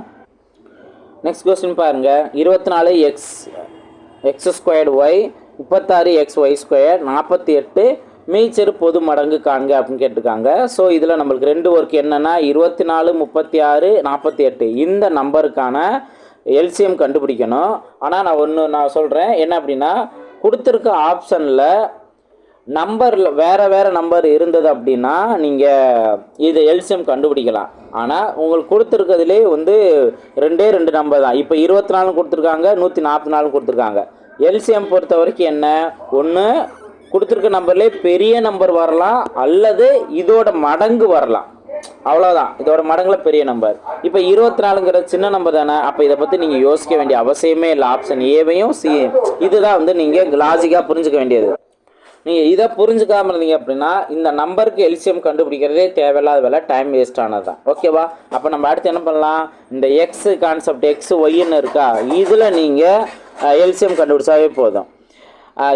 நெக்ஸ்ட் கொஸ்டின் பாருங்கள் இருபத்தி நாலு எக்ஸ் எக்ஸ் ஸ்கொயர்டு ஒய் முப்பத்தாறு எக்ஸ் ஒய் ஸ்கொயர் நாற்பத்தி எட்டு மீச்சரு பொது மடங்கு காண்க அப்படின்னு கேட்டிருக்காங்க. ஸோ இதில் நம்மளுக்கு ரெண்டு ஒர்க் என்னென்னா இருபத்தி நாலு முப்பத்தி ஆறு நாற்பத்தி எட்டு இந்த நம்பருக்கான எல்சிஎம் கண்டுபிடிக்கணும். ஆனால் நான் ஒன்று நான் சொல்கிறேன் என்ன அப்படின்னா கொடுத்துருக்க ஆப்ஷனில் நம்பரில் வேறு வேறு நம்பர் இருந்தது அப்படின்னா நீங்கள் இது எல்சிஎம் கண்டுபிடிக்கலாம். ஆனால் உங்களுக்கு கொடுத்துருக்கிறதுலே வந்து ரெண்டே ரெண்டு நம்பர் தான். இப்போ இருபத்தி நாலு கொடுத்துருக்காங்க நூற்றி நாற்பத்தி நாலு கொடுத்துருக்காங்க. எல்சிஎம் பொறுத்த வரைக்கும் என்ன? ஒன்று கொடுத்துருக்க நம்பர்லேயே பெரிய நம்பர் வரலாம் அல்லது இதோட மடங்கு வரலாம். அவ்வளோதான் இதோட மடங்குல பெரிய நம்பர். இப்போ இருபத்தி நாலுங்கிறது சின்ன நம்பர் தானே? அப்போ இதை பற்றி நீங்கள் யோசிக்க வேண்டிய அவசியமே இல்லை. ஆப்ஷன் ஏவையும் சி இதுதான் வந்து நீங்கள் லாஜிக்காக புரிஞ்சுக்க வேண்டியது. நீங்கள் இதை புரிஞ்சுக்காமல் இருந்தீங்க அப்படின்னா இந்த நம்பருக்கு எல்சியம் கண்டுபிடிக்கிறதே தேவையில்லாத வேலை டைம் வேஸ்ட் ஆனது தான் ஓகேவா அப்போ நம்ம அடுத்து என்ன பண்ணலாம்? இந்த எக்ஸு கான்செப்ட் எக்ஸ் ஒய்ன்னு இருக்கா? இதில் நீங்கள் எல்சியம் கண்டுபிடிச்சாவே போதும்.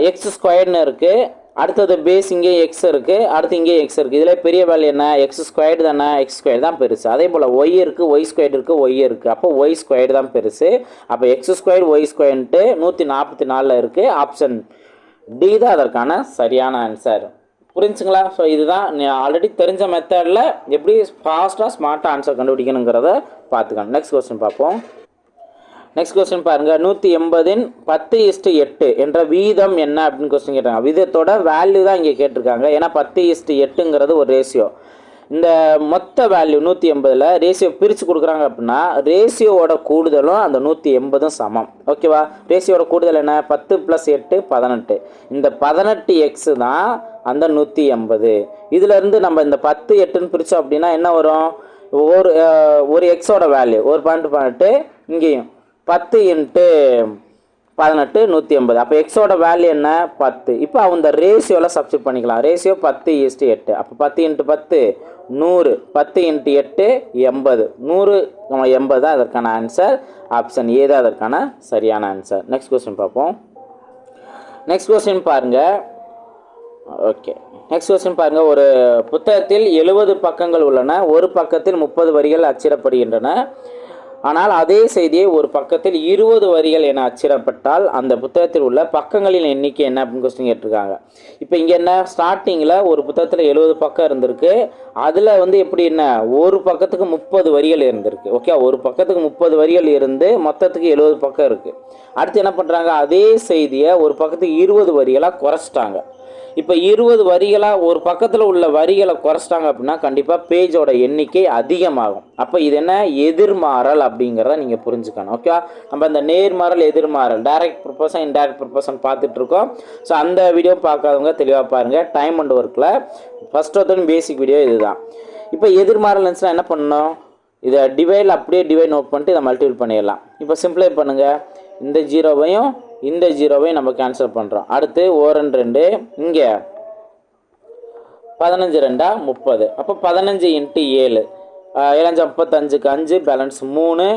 எக்ஸ் ஸ்கொயர்னு இருக்குது அடுத்தது பேஸ் இங்கே எக்ஸ் இருக்குது அடுத்து இங்கே எக்ஸ் இருக்குது இதில் பெரிய வேல்யூ என்ன? எக்ஸ் ஸ்கொயர்டு தானே? எக்ஸ் ஸ்கொயர் தான் பெருசு. அதே போல் ஒய் இருக்குது ஒய் ஸ்கொயர் இருக்குது ஒய் இருக்குது அப்போ ஒய் ஸ்கொயர்டு தான் பெருசு. அப்போ எக்ஸ் ஸ்கொயர் ஒய் ஸ்கொயர்ன்ட்டு நூற்றி நாற்பத்தி நாலில் இருக்குது ஆப்ஷன் டி தான் அதற்கான சரியான ஆன்சர் புரிஞ்சுங்களா? ஸோ இதுதான். ஆல்ரெடி தெரிஞ்ச மெத்தடில் எப்படி ஃபாஸ்ட்டாக ஸ்மார்ட்டாக ஆன்சர் கண்டுபிடிக்கணுங்கிறத பார்த்துக்கணும். நெக்ஸ்ட் கொஸ்டின் பார்ப்போம். நெக்ஸ்ட் கொஸ்டின் பாருங்க. நூற்றி எண்பதின் பத்து இஸ்டு எட்டு என்ற வீதம் என்ன அப்படின்னு கொஸ்டின் கேட்டாங்க வீதத்தோட வேல்யூ தான் இங்கே கேட்டிருக்காங்க. ஏன்னா பத்து இஸ்டு எட்டுங்கிறது ஒரு ரேஷியோ இந்த மொத்த வேல்யூ நூற்றி எண்பதில் ரேஷியோ பிரித்து கொடுக்குறாங்க அப்படின்னா ரேஷியோவோட கூடுதலும் அந்த நூற்றி எண்பதும் சமம். ஓகேவா ரேஷியோட கூடுதல் என்ன? பத்து ப்ளஸ் எட்டு பதினெட்டு. இந்த பதினெட்டு எக்ஸு தான் அந்த நூற்றி எண்பது. இதுலேருந்து நம்ம இந்த பத்து எட்டுன்னு பிரித்தோம் அப்படின்னா என்ன வரும்? ஒரு ஒரு எக்ஸோட வேல்யூ ஒரு பாயிண்ட் பண்ணிட்டு இங்கேயும். பத்து இன்ட்டு பதினெட்டு நூற்றி எண்பது. அப்போ எக்ஸோட வேல்யூ என்ன? பத்து. இப்போ அந்த ரேஷியோவில் சப்ஸ்டிட் பண்ணிக்கலாம். ரேஷியோ பத்து ஈஸ்ட்டு எட்டு. அப்போ பத்து இன்ட்டு பத்து நூறு. பத்து இன்ட்டு எட்டு எண்பது. நூறு நம்ம எண்பது தான் அதற்கான ஆன்சர் ஆப்ஷன் ஏ தான் அதற்கான சரியான ஆன்சர் நெக்ஸ்ட் கொஸ்டின் பார்ப்போம். நெக்ஸ்ட் கொஸ்டின் பாருங்கள் ஓகே நெக்ஸ்ட் கொஸ்டின் பாருங்கள் ஒரு புத்தகத்தில் எழுபது பக்கங்கள் உள்ளன. ஒரு பக்கத்தில் முப்பது வரிகள் அச்சிடப்படுகின்றன. ஆனால் அதே செய்தியை ஒரு பக்கத்தில் இருபது வரிகள் என அச்சிடப்பட்டால் அந்த புத்தகத்தில் உள்ள பக்கங்களின் எண்ணிக்கை என்ன அப்படின்னு கொஸ்டின் கேட்டிருக்காங்க. இப்போ இங்கே என்ன? ஸ்டார்டிங்கில் ஒரு புத்தகத்தில் எழுபது பக்கம் இருந்திருக்கு. அதில் வந்து எப்படி என்ன? ஒரு பக்கத்துக்கு முப்பது வரிகள் இருந்திருக்கு. ஓகே ஒரு பக்கத்துக்கு முப்பது வரிகள் இருந்து மொத்தத்துக்கு எழுபது பக்கம் இருக்குது அடுத்து என்ன பண்ணுறாங்க அதே செய்தியை ஒரு பக்கத்துக்கு இருபது வரிகளாக குறைச்சிட்டாங்க. இப்போ இருபது வரிகளாக ஒரு பக்கத்தில் உள்ள வரிகளை குறைச்சிட்டாங்க அப்படின்னா கண்டிப்பாக பேஜோட எண்ணிக்கை அதிகமாகும். அப்போ இது என்ன? எதிர்மாறல் அப்படிங்கிறத நீங்கள் புரிஞ்சுக்கணும். ஓகே நம்ம இந்த நேர்மாறல் எதிர்மாறல் டைரக்ட் ப்ரொபோசன் இன்டைரக்ட் ப்ரொபோசன் பார்த்துட்டு இருக்கோம் ஸோ அந்த வீடியோ பார்க்காதவங்க தெளிவாக பாருங்கள் டைம் அண்ட் ஒர்க்கில் ஃபஸ்ட் ஒருத்தன் பேசிக் வீடியோ இதுதான். இப்போ எதிர்மாறல் இருந்துச்சுன்னா என்ன பண்ணணும்? இதை டிவைடில் அப்படியே டிவைட் நோட் பண்ணிட்டு இதை மல்டிபிள் பண்ணிடலாம். இப்போ சிம்பிளை பண்ணுங்கள் இந்த ஜீரோவையும் இந்த ஜீரோவையும் நம்ம கேன்சல் பண்ணுறோம் அடுத்து ஓரன் ரெண்டு இங்கே. பதினஞ்சு ரெண்டா முப்பது. அப்போ பதினஞ்சு இன்ட்டு ஏழு. ஏழஞ்சு முப்பத்தஞ்சுக்கு அஞ்சு பேலன்ஸ் மூணு.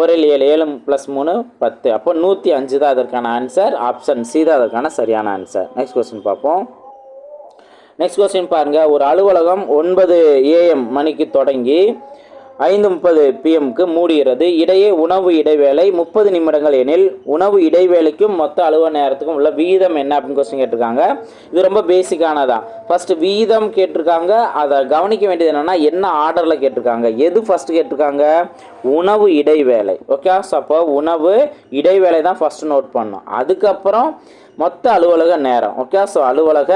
ஒரு ஏழு ஏழு ப்ளஸ் மூணு பத்து. அப்போ நூற்றி அஞ்சு தான் அதற்கான ஆன்சர் ஆப்ஷன் சி தான் அதற்கான சரியான ஆன்சர் நெக்ஸ்ட் கொஸ்டின் பார்ப்போம். நெக்ஸ்ட் கொஸ்டின் பாருங்கள் ஒரு அலுவலகம் ஒன்பது ஏஎம் மணிக்கு தொடங்கி ஐந்து முப்பது பிஎம்க்கு மூடுகிறது. இடையே உணவு இடைவேளை முப்பது நிமிடங்கள் எனில் உணவு இடைவேளைக்கும் மொத்த அலுவல் நேரத்துக்கும் உள்ள வீதம் என்ன அப்படின்னு கொஸ்டின் கேட்டிருக்காங்க. இது ரொம்ப பேசிக்கானதான் ஃபஸ்ட்டு வீதம் கேட்டிருக்காங்க. அதை கவனிக்க வேண்டியது என்னென்னா என்ன ஆர்டரில் கேட்டிருக்காங்க. எது ஃபஸ்ட்டு கேட்டிருக்காங்க? உணவு இடைவேளை. ஓகே அப்போ உணவு இடைவேளை தான் ஃபஸ்ட்டு நோட் பண்ணோம் அதுக்கப்புறம் மொத்த அலுவலக நேரம். ஓகே ஸோ அலுவலக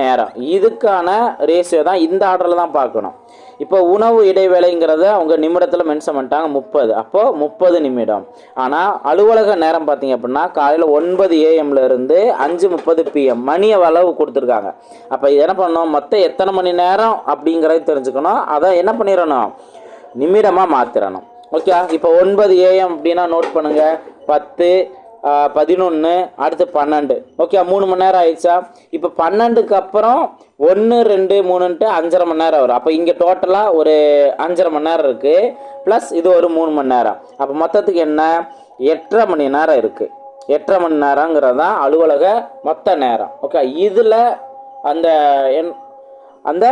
நேரம். இதுக்கான ரேஷியோ தான் இந்த ஆர்டரில் தான் பார்க்கணும். இப்போ உணவு இடைவேளைங்கிறத அவங்க நிமிடத்தில் மென்ஷன் பண்ணிட்டாங்க முப்பது. அப்போது முப்பது நிமிடம். ஆனால் அலுவலக நேரம் பார்த்தீங்க அப்படின்னா காலையில் ஒன்பது ஏஎம்ல இருந்து அஞ்சு முப்பது பிஎம் மணி அளவு கொடுத்துருக்காங்க. அப்போ இது என்ன பண்ணணும்? மொத்தம் எத்தனை மணி நேரம் அப்படிங்கிறத தெரிஞ்சுக்கணும். அதை என்ன பண்ணிடணும்? நிமிடமாக மாற்றிடணும் ஓகே இப்போ ஒன்பது ஏஎம் அப்படின்னா நோட் பண்ணுங்கள் பத்து பதினொன்று அடுத்து பன்னெண்டு. ஓகே மூணு மணி நேரம் ஆயிடுச்சா? இப்போ பன்னெண்டுக்கு அப்புறம் ஒன்று ரெண்டு மூணுன்ட்டு அஞ்சரை மணி நேரம் வரும். அப்போ இங்கே டோட்டலாக ஒரு அஞ்சரை மணி நேரம் இருக்குது ப்ளஸ் இது ஒரு மூணு மணி நேரம். அப்போ மொத்தத்துக்கு என்ன? எட்டரை மணி நேரம் இருக்குது எட்டரை மணி நேரங்கிறது தான் அலுவலக மொத்த நேரம். ஓகே இதில் அந்த என் அந்த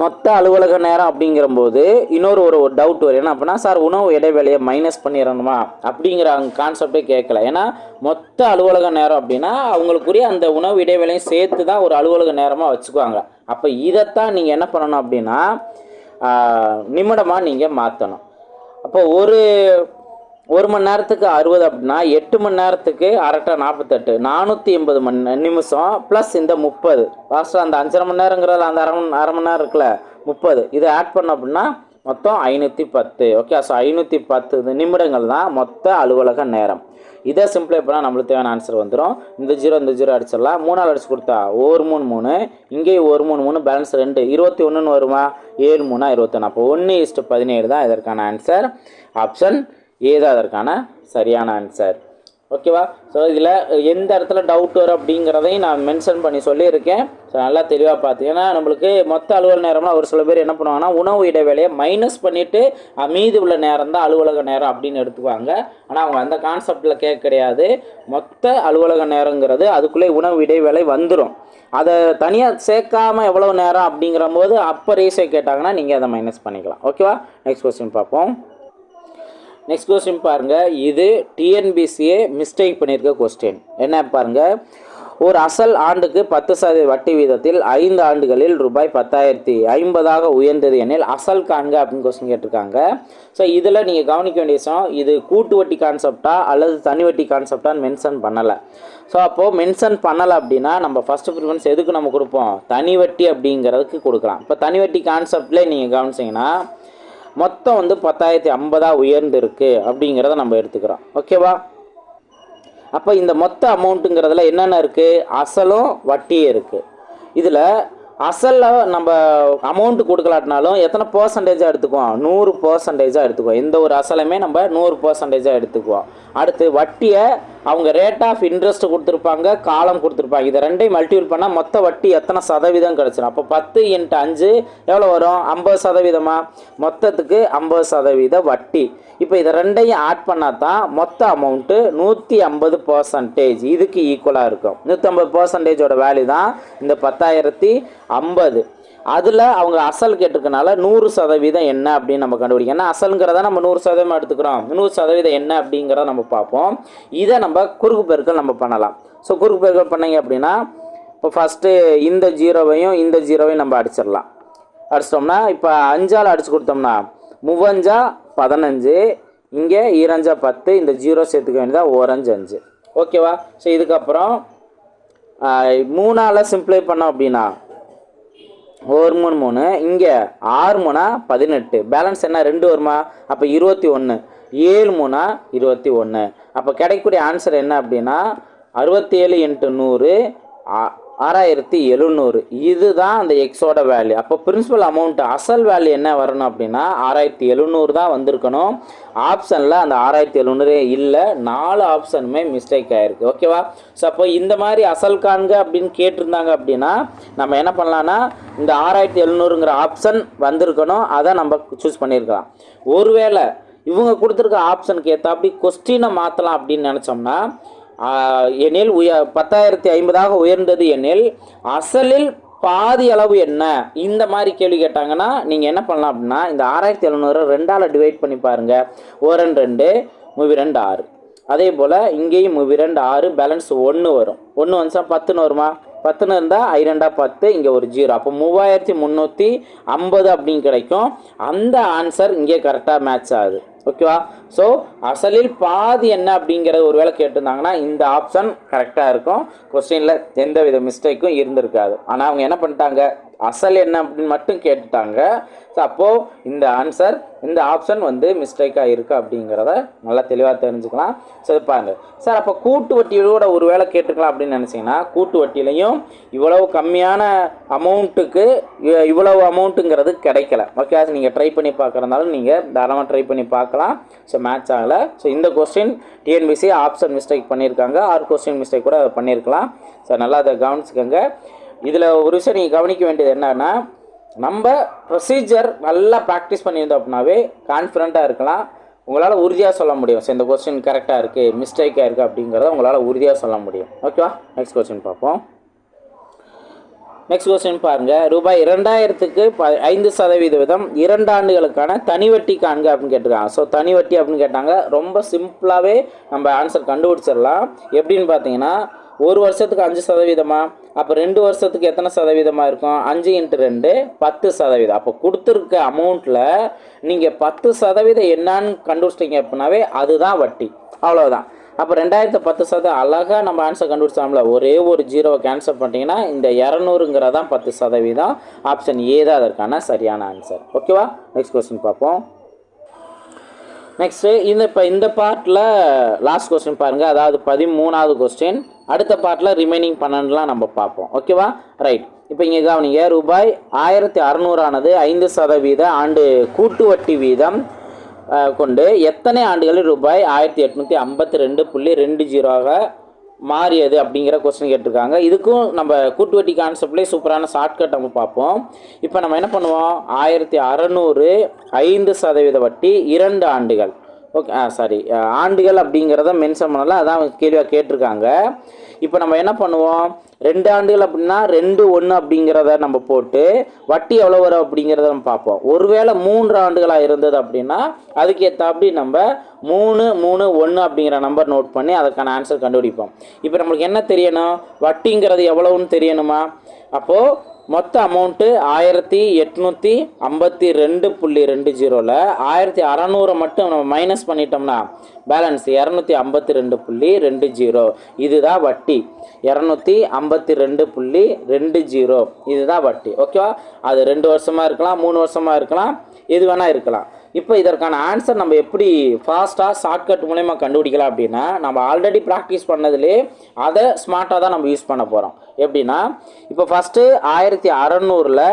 மொத்த அலுவலக நேரம் அப்படிங்கிறம்போது இன்னொரு ஒரு டவுட் வரும். என்ன அப்படின்னா சார் உணவு இடைவேளையை மைனஸ் பண்ணிடணுமா? அப்படிங்கிற கான்செப்டே கேட்கல. ஏன்னா மொத்த அலுவலக நேரம் அப்படின்னா அவங்களுக்குரிய அந்த உணவு இடைவேளையும் சேர்த்து தான் ஒரு அலுவலக நேரமாக வச்சுக்குவாங்க. அப்போ இதைத்தான் நீங்கள் என்ன பண்ணணும் அப்படின்னா நிமிடமாக நீங்கள் மாற்றணும் அப்போ ஒரு ஒரு மணி நேரத்துக்கு அறுபது அப்படின்னா எட்டு மணி நேரத்துக்கு அரட்டை நாற்பத்தெட்டு. நானூற்றி எண்பது மணி நிமிஷம் ப்ளஸ் இந்த முப்பது. லாஸ்ட்டாக அந்த அஞ்சரை மணி நேரங்கிறதுல அந்த அரை மணி அரை மணி நேரம் இருக்குல்ல முப்பது. இதை ஆட் பண்ண அப்படின்னா மொத்தம் ஐநூற்றி பத்து. ஓகே ஸோ ஐநூற்றி பத்து நிமிடங்கள் தான் மொத்த அலுவலக நேரம். இதை சிம்பிளை பண்ணால் நம்மளுக்கு தேவையான ஆன்சர் வந்துடும் இந்த ஜீரோ இந்த ஜீரோ அடிச்சிடலாம். மூணாவது அடிச்சு கொடுத்தா ஒரு மூணு மூணு. இங்கேயும் ஒரு மூணு மூணு பேலன்ஸ் ரெண்டு. இருபத்தி ஒன்றுன்னு வருமா? ஏழு மூணா இருபத்தொன்று அப்போ ஒன்று இஸ்ட்டு பதினேழு தான் இதற்கான ஆன்சர் ஆப்ஷன் ஏதோ அதற்கான சரியான ஆன்சர் ஓகேவா ஸோ இதில் எந்த இடத்துல டவுட் வரும் அப்படிங்கிறதையும் நான் மென்ஷன் பண்ணி சொல்லியிருக்கேன். ஸோ நல்லா தெளிவாக பார்த்து. ஏன்னா நம்மளுக்கு மொத்த அலுவல் நேரம்னா ஒரு சில பேர் என்ன பண்ணுவாங்கன்னா உணவு இடைவேளையை மைனஸ் பண்ணிவிட்டு மீதி உள்ள நேரம் தான் அலுவலக நேரம் அப்படின்னு எடுத்துக்குவாங்க. ஆனால் அவங்க அந்த கான்செப்டில் கேட்க கிடையாது. மொத்த அலுவலக நேரங்கிறது அதுக்குள்ளே உணவு இடைவேளை வந்துடும் அதை தனியாக சேர்க்காம எவ்வளோ நேரம் அப்படிங்கிற போது அப்போ ரீசே கேட்டாங்கன்னா நீங்கள் அதை மைனஸ் பண்ணிக்கலாம். ஓகேவா நெக்ஸ்ட் கொஸ்டின் பார்ப்போம். நெக்ஸ்ட் கொஸ்டின் பாருங்கள் இது டிஎன்பிசியே மிஸ்டேக் பண்ணியிருக்க கொஸ்டின் என்ன பாருங்கள் ஒரு அசல் ஆண்டுக்கு பத்து சதவீத வட்டி வீதத்தில் ஐந்து ஆண்டுகளில் ரூபாய் பத்தாயிரத்தி ஐம்பதாக உயர்ந்தது எனில் அசல் காண்க அப்படின்னு கொஸ்டின் கேட்டிருக்காங்க. ஸோ இதில் நீங்கள் கவனிக்க வேண்டிய விஷயம் இது கூட்டு வட்டி கான்செப்டா அல்லது தனி வட்டி கான்செப்டான்னு மென்ஷன் பண்ணலை. ஸோ அப்போது மென்ஷன் பண்ணலை அப்படின்னா நம்ம ஃபஸ்ட்டு ப்ரிஃபரன்ஸ் எதுக்கு நம்ம கொடுப்போம்? தனி வட்டி அப்படிங்கிறதுக்கு கொடுக்கலாம். இப்போ தனி வட்டி கான்செப்ட்லேயே நீங்கள் கவனிச்சிங்கன்னா மொத்தம் வந்து பத்தாயிரத்தி ஐம்பதாக உயர்ந்திருக்கு அப்படிங்கிறத நம்ம எடுத்துக்கிறோம். ஓகேவா? அப்போ இந்த மொத்த அமௌண்ட்டுங்கிறதுல என்னென்ன இருக்குது அசலும் வட்டியும் இருக்குது இதில் அசலில் நம்ம அமௌண்ட்டு கொடுக்கலாட்டினாலும் எத்தனை பர்சன்டேஜாக எடுத்துக்குவோம்? நூறு பர்சன்டேஜாக எடுத்துக்குவோம். எந்த ஒரு அசலுமே நம்ம நூறு பர்சன்டேஜாக எடுத்துக்குவோம். அடுத்து வட்டியை அவங்க ரேட் ஆஃப் இன்ட்ரெஸ்ட் கொடுத்துருப்பாங்க காலம் கொடுத்துருப்பாங்க. இதை ரெண்டையும் மல்டிபிள் பண்ணால் மொத்த வட்டி எத்தனை சதவீதம் கிடச்சிடும் அப்போ பத்து இன்ட்டு அஞ்சு எவ்வளோ வரும்? ஐம்பது சதவீதமாக மொத்தத்துக்கு ஐம்பது சதவீத வட்டி. இப்போ இதை ரெண்டையும் ஆட் பண்ணால் தான் மொத்த அமௌண்ட்டு நூற்றி ஐம்பது பர்சன்டேஜ் இதுக்கு ஈக்குவலாக இருக்கும். நூற்றம்பது பர்சன்டேஜோட வேல்யூ தான் இந்த பத்தாயிரத்தி ஐம்பது. அதில் அவங்க அசல் கேட்டிருக்கனால நூறு சதவீதம் என்ன அப்படின்னு நம்ம கண்டுபிடிக்கணும் ஏன்னா அசலுங்கிறத நம்ம நூறு சதவீதம் எடுத்துக்கிறோம். நூறு சதவீதம் என்ன அப்படிங்கிறத நம்ம பார்ப்போம். இதை நம்ம குறுக்கு பெருக்கள் நம்ம பண்ணலாம். ஸோ குறுக்கு பெருக்கள் பண்ணிங்க அப்படின்னா இப்போ ஃபஸ்ட்டு இந்த ஜீரோவையும் இந்த ஜீரோவையும் நம்ம அடிச்சிடலாம். அடிச்சிட்டோம்னா இப்போ அஞ்சால் அடிச்சு கொடுத்தோம்னா மூவஞ்சா பதினஞ்சு இங்கே ஈரஞ்சா பத்து இந்த ஜீரோ சேர்த்துக்க வேண்டியதாக ஓரஞ்சு அஞ்சு. ஓகேவா ஸோ இதுக்கப்புறம் மூணால் சிம்ப்ளை பண்ணோம் அப்படின்னா ஒரு மூணு மூணு இங்கே ஆறு மூணா பதினெட்டு. பேலன்ஸ் என்ன? ரெண்டு வருமா? அப்போ இருபத்தி ஒன்று ஏழு மூணா இருபத்தி ஒன்று அப்போ கிடைக்கக்கூடிய ஆன்சர் என்ன அப்படின்னா அறுபத்தி ஏழு இன்ட்டு நூறு ஆறாயிரத்தி எழுநூறு. இதுதான் அந்த எக்ஸோட வேல்யூ அப்போ பிரின்சிபல் அமௌண்ட் அசல் வேல்யூ என்ன வரணும் அப்படின்னா ஆறாயிரத்தி எழுநூறு தான் வந்திருக்கணும். ஆப்ஷனில் அந்த ஆறாயிரத்தி எழுநூறு இல்லை. நாலு ஆப்ஷனுமே மிஸ்டேக் ஆகிருக்கு ஓகேவா ஸோ அப்போ இந்த மாதிரி அசல் காண்க அப்படின்னு கேட்டிருந்தாங்க அப்படின்னா நம்ம என்ன பண்ணலான்னா இந்த ஆறாயிரத்தி எழுநூறுங்கிற ஆப்ஷன் வந்திருக்கணும். அதை நம்ம சூஸ் பண்ணியிருக்கலாம். ஒருவேளை இவங்க கொடுத்துருக்க ஆப்ஷனுக்கு ஏற்ற அப்படி கொஸ்டினை மாற்றலாம் அப்படின்னு நினச்சோம்னா எனில் உய பத்தாயிரத்தி ஐம்பதாக உயர்ந்தது எனில் அசலில் பாதி அளவு என்ன? இந்த மாதிரி கேள்வி கேட்டாங்கன்னா நீங்கள் என்ன பண்ணலாம் அப்படின்னா இந்த ஆறாயிரத்தி எழுநூறு ரெண்டால் டிவைட் பண்ணி பாருங்கள் ஓரன் ரெண்டு மூவி ரெண்டு ஆறு. அதே போல் இங்கேயும் மூவி ரெண்டு ஆறு பேலன்ஸ் ஒன்று வரும். ஒன்று வந்துச்சா பத்துன்னு வருமா? பத்துன்னு இருந்தால் ஐரெண்டா பத்து இங்கே ஒரு ஜீரோ அப்போ மூவாயிரத்தி முந்நூற்றி ஐம்பது அப்படின்னு கிடைக்கும். அந்த ஆன்சர் இங்கே கரெக்டாக மேட்ச் ஆகுது. ஓகேவா ஸோ அசலில் பாதி என்ன அப்படிங்கிறது ஒருவேளை கேட்டிருந்தாங்கன்னா இந்த ஆப்ஷன் கரெக்டாக இருக்கும். கொஸ்டினில் எந்த வித மிஸ்டேக்கும் இருந்திருக்காது. ஆனால் அவங்க என்ன பண்ணிட்டாங்க? அசல் என்ன அப்படின்னு மட்டும் கேட்டுட்டாங்க. ஸோ அப்போது இந்த ஆன்சர் இந்த ஆப்ஷன் வந்து மிஸ்டேக்காக இருக்குது அப்படிங்கிறத நல்லா தெளிவாக தெரிஞ்சுக்கலாம். ஸோ பாருங்க. சார் அப்போ கூட்டு வட்டியோட ஒரு வேளை கேட்டுக்கலாம் அப்படின்னு நினச்சிங்கன்னா கூட்டு வட்டியிலையும் இவ்வளவு கம்மியான அமௌண்ட்டுக்கு இவ்வளவு அமௌண்ட்டுங்கிறது கிடைக்கல. ஓகே அது நீங்கள் ட்ரை பண்ணி பார்க்குறதுனாலும் நீங்கள் தாராளமாக ட்ரை பண்ணி பார்க்கலாம். ஸோ மேட்ச் ஆகலை. ஸோ இந்த கொஸ்டின் டிஎன்பிசி ஆப்ஷன் மிஸ்டேக் பண்ணியிருக்காங்க. ஆறு கொஸ்டின் மிஸ்டேக் கூட பண்ணியிருக்கலாம். ஸோ நல்லா அதை கவனிச்சுக்கோங்க. இதில் ஒரு விஷயம் நீங்கள் கவனிக்க வேண்டியது என்னன்னா நம்ம ப்ரொசீஜர் நல்லா ப்ராக்டிஸ் பண்ணியிருந்தோம் அப்படின்னாவே கான்ஃபிடண்ட்டாக இருக்கலாம். உங்களால் உறுதியாக சொல்ல முடியும். ஸோ இந்த கொஸ்டின் கரெக்டாக இருக்குது மிஸ்டேக்காக இருக்குது அப்படிங்கிறத உங்களால் உறுதியாக சொல்ல முடியும். ஓகேவா நெக்ஸ்ட் கொஸ்டின் பார்ப்போம். நெக்ஸ்ட் கொஸ்டின் பாருங்கள் ரூபாய் இரண்டாயிரத்துக்கு ப ஐந்து சதவீத விதம் இரண்டு ஆண்டுகளுக்கான தனி வட்டி காண்க அப்படின்னு கேட்டிருக்காங்க. ஸோ தனி வட்டி அப்படின்னு கேட்டாங்க. ரொம்ப சிம்பிளாகவே நம்ம ஆன்சர் கண்டுபிடிச்சிடலாம். எப்படின்னு பார்த்தீங்கன்னா ஒரு வருஷத்துக்கு அஞ்சு சதவீதமா? அப்போ ரெண்டு வருஷத்துக்கு எத்தனை சதவீதமாக இருக்கும்? அஞ்சு இன்ட்டு ரெண்டு பத்து சதவீதம். அப்போ கொடுத்துருக்க அமௌண்ட்டில் நீங்கள் பத்து சதவீதம் என்னான்னு கண்டுபிடிச்சிட்டீங்க அப்படின்னாவே அதுதான் வட்டி. அவ்வளோதான் அப்போ ரெண்டாயிரத்து பத்து சதவீதம் அழகாக நம்ம ஆன்சர் கண்டுபிடிச்சோம்ல. ஒரே ஒரு ஜீரோவை கேன்சல் பண்ணிட்டீங்கன்னா இந்த இரநூறுங்கிறதான் பத்து சதவீதம். ஆப்ஷன் ஏ தான் அதற்கான சரியான ஆன்சர் ஓகேவா நெக்ஸ்ட் கொஸ்டின் பார்ப்போம். நெக்ஸ்ட்டு இந்த இப்போ இந்த பார்ட்டில் லாஸ்ட் கொஸ்டின் பாருங்கள் அதாவது பதிமூணாவது கொஸ்டின் அடுத்த பார்ட்டில் ரிமைனிங் பன்னெண்டுலாம் நம்ம பார்ப்போம். ஓகேவா ரைட் இப்போ இங்கே கவனிங்க. ரூபாய் ஆயிரத்தி அறநூறானது ஐந்து சதவீத ஆண்டு கூட்டு வட்டி வீதம் கொண்டு எத்தனை ஆண்டுகளில் ரூபாய் ஆயிரத்தி எட்நூற்றி ஐம்பத்தி ரெண்டு புள்ளி ரெண்டு ஜீரோவாக மாறியது அப்படிங்கிற கொஸ்டின் கேட்டிருக்காங்க. இதுக்கும் நம்ம கூட்டுவட்டி கான்செப்ட்லேயே சூப்பரான ஷார்ட்கட் நம்ம பார்ப்போம். இப்போ நம்ம என்ன பண்ணுவோம்? ஆயிரத்தி அறநூறு ஐந்து சதவீத வட்டி இரண்டு ஆண்டுகள். ஓகே ஆ சாரி ஆண்டுகள் அப்படிங்கிறத மென்ஷன் பண்ணலாம் அதான் அவங்க கேள்வியாக கேட்டிருக்காங்க. இப்போ நம்ம என்ன பண்ணுவோம்? ரெண்டு ஆண்டுகள் அப்படின்னா ரெண்டு ஒன்று அப்படிங்கிறத நம்ம போட்டு வட்டி எவ்வளோ வரும் அப்படிங்கிறத நம்ம பார்ப்போம். ஒருவேளை மூன்று ஆண்டுகளாக இருந்தது அப்படின்னா அதுக்கு ஏற்றாப்படி நம்ம மூணு மூணு ஒன்று அப்படிங்கிற நம்பர் நோட் பண்ணி அதுக்கான ஆன்சர் கண்டுபிடிப்போம். இப்போ நம்மளுக்கு என்ன தெரியணும்? வட்டிங்கிறது எவ்வளோன்னு தெரியணுமா? அப்போது மொத்த அமௌண்ட்டு ஆயிரத்தி எட்நூற்றி ஐம்பத்தி ரெண்டு புள்ளி ரெண்டு ஜீரோவில் ஆயிரத்தி அறநூறை மட்டும் நம்ம மைனஸ் பண்ணிட்டோம்னா பேலன்ஸ் இரநூத்தி ஐம்பத்தி ரெண்டு புள்ளி ரெண்டு ஜீரோ இதுதான் வட்டி. இரநூத்தி ஐம்பத்தி ரெண்டு புள்ளி ரெண்டு ஜீரோ இதுதான் வட்டி. ஓகேவா அது ரெண்டு வருஷமாக இருக்கலாம் மூணு வருஷமாக இருக்கலாம் எது வேணால் இருக்கலாம். இப்போ இதற்கான ஆன்சர் நம்ம எப்படி ஃபாஸ்ட்டாக ஷார்ட்கட் மூலயமா கண்டுபிடிக்கலாம் அப்படின்னா நம்ம ஆல்ரெடி ப்ராக்டிஸ் பண்ணதுலேயே அதை ஸ்மார்ட்டாக தான் நம்ம யூஸ் பண்ண போகிறோம் எப்படின்னா இப்போ ஃபஸ்ட்டு ஆயிரத்தி அறநூறில்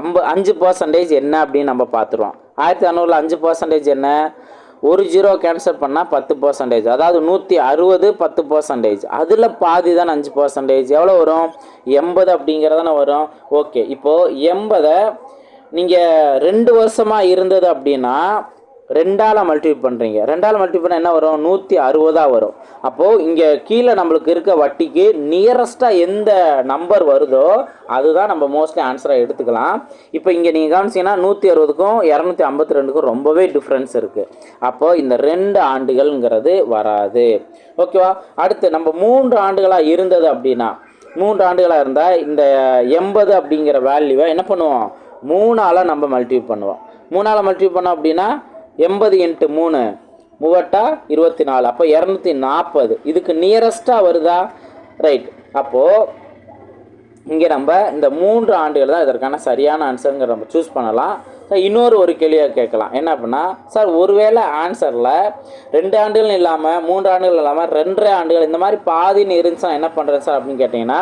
ஐம்ப அஞ்சு பர்சன்டேஜ் என்ன அப்படின்னு நம்ம பார்த்துருவோம். ஆயிரத்தி அறநூறில் அஞ்சு பர்சன்டேஜ் என்ன? ஒரு ஜீரோ கேன்சல் பண்ணால் பத்து பர்சன்டேஜ் அதாவது நூற்றி அறுபது பத்து பர்சன்டேஜ் அதில் பாதி தான் அஞ்சு பர்சன்டேஜ் எவ்வளோ வரும்? எண்பது அப்படிங்கிறதான வரும். ஓகே இப்போது எண்பதை நீங்கள் ரெண்டு வருஷமாக இருந்தது அப்படின்னா ரெண்டால் மல்டிபிள் பண்ணுறீங்க ரெண்டால் மல்டிபிள் பண்ணால் என்ன வரும்? நூற்றி அறுபதாக வரும். அப்போது இங்கே கீழே நம்மளுக்கு இருக்க வட்டிக்கு நியரஸ்ட்டாக எந்த நம்பர் வருதோ அதுதான் நம்ம மோஸ்ட்லி ஆன்சராக எடுத்துக்கலாம். இப்போ இங்கே நீங்கள் கவனிச்சிங்கன்னா நூற்றி அறுபதுக்கும் இரநூத்தி ஐம்பத்தி ரெண்டுக்கும் ரொம்பவே டிஃப்ரென்ஸ் இருக்குது அப்போது இந்த ரெண்டு ஆண்டுகள்ங்கிறது வராது. ஓகேவா அடுத்து நம்ம மூன்று ஆண்டுகளாக இருந்தது அப்படின்னா மூன்று ஆண்டுகளாக இருந்தால் இந்த எண்பது அப்படிங்கிற வேல்யூவை என்ன பண்ணுவோம்? மூணால் நம்ம மல்டிபிள் பண்ணுவோம். மூணால் மல்டிபிள் பண்ணோம் அப்படின்னா எண்பது இன்ட்டு மூணு மூவட்டா இருபத்தி நாலு அப்போ இரநூத்தி நாற்பது இதுக்கு நியரஸ்ட்டாக வருதா? ரைட் அப்போது இங்கே நம்ம இந்த மூன்று ஆண்டுகள் தான் இதற்கான சரியான ஆன்சருங்கிற நம்ம சூஸ் பண்ணலாம். இன்னொரு ஒரு கேள்வியாக கேட்கலாம். என்ன அப்படின்னா சார் ஒருவேளை ஆன்சரில் ரெண்டு ஆண்டுகள் இல்லாமல் மூன்று ஆண்டுகள் இல்லாமல் ரெண்டரை ஆண்டுகள் இந்த மாதிரி பாதின்னு இருந்துச்சுன்னா என்ன பண்ணுறேன் சார் அப்படின்னு கேட்டிங்கன்னா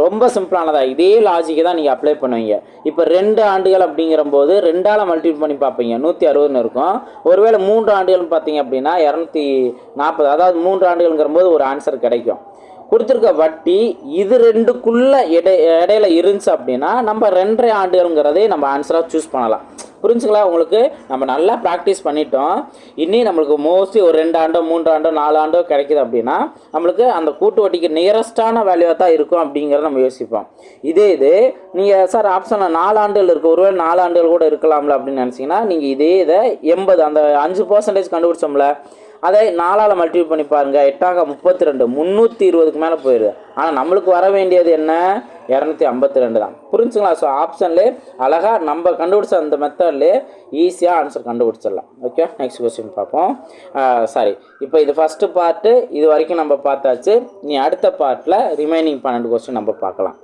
ரொம்ப சிம்பிளானதாக இதே லாஜிக்கை தான் நீங்கள் அப்ளை பண்ணுவீங்க. இப்போ ரெண்டு ஆண்டுகள் அப்படிங்கிற போது ரெண்டால் மல்டிபிள் பண்ணி பார்ப்பீங்க. நூற்றி அறுபதுன்னு இருக்கும். ஒருவேளை மூன்று ஆண்டுகள்னு பார்த்தீங்க அப்படின்னா இரநூத்தி நாற்பது அதாவது மூன்று ஆண்டுகள்ங்கிற போது ஒரு ஆன்சர் கிடைக்கும். கொடுத்துருக்க வட்டி இது ரெண்டுக்குள்ள இடை இடையில இருந்துச்சு அப்படின்னா நம்ம ரெண்டரை ஆண்டுகள்ங்கிறதே நம்ம ஆன்சராக சூஸ் பண்ணலாம். புரிஞ்சுங்களா உங்களுக்கு? நம்ம நல்லா ப்ராக்டிஸ் பண்ணிட்டோம். இனி நம்மளுக்கு மோஸ்ட்லி ஒரு ரெண்டு ஆண்டோ மூன்று ஆண்டோ நாலு ஆண்டோ கிடைக்குது அப்படின்னா நம்மளுக்கு அந்த கூட்டு வட்டிக்கு நியரஸ்டான வேல்யூவாக தான் இருக்கும் அப்படிங்கிறத நம்ம யோசிப்போம். இதே இது நீங்கள் சார் ஆப்ஷனில் நாலு ஆண்டுகள் இருக்குது ஒருவேளை நாலு ஆண்டுகள் கூட இருக்கலாம்ல அப்படின்னு நினச்சிங்கன்னா நீங்கள் இதே இதை எண்பது அந்த அஞ்சு பர்சன்டேஜ் கண்டுபிடிச்சோம்ல அதை நாலால் மல்டிபிள் பண்ணி பாருங்கள் எட்டாக முப்பத்தி ரெண்டு முந்நூற்றி இருபதுக்கு மேலே போயிடுது. ஆனால் நம்மளுக்கு வர வேண்டியது என்ன? இரநூத்தி ஐம்பத்தி ரெண்டு தான். புரிஞ்சுங்களா? ஸோ ஆப்ஷன்லேயே அழகாக நம்ம கண்டுபிடிச்ச அந்த மெத்தட்லேயே ஈஸியாக ஆன்சர் கண்டுபிடிச்சிடலாம். ஓகே நெக்ஸ்ட் கொஸ்டின் பார்ப்போம். சாரி இப்போ இது ஃபஸ்ட்டு பார்ட்டு இது வரைக்கும் நம்ம பார்த்தாச்சு. நீ அடுத்த பார்ட்டில் ரிமைனிங் பன்னெண்டு கொஸ்டின் நம்ம பார்க்கலாம்.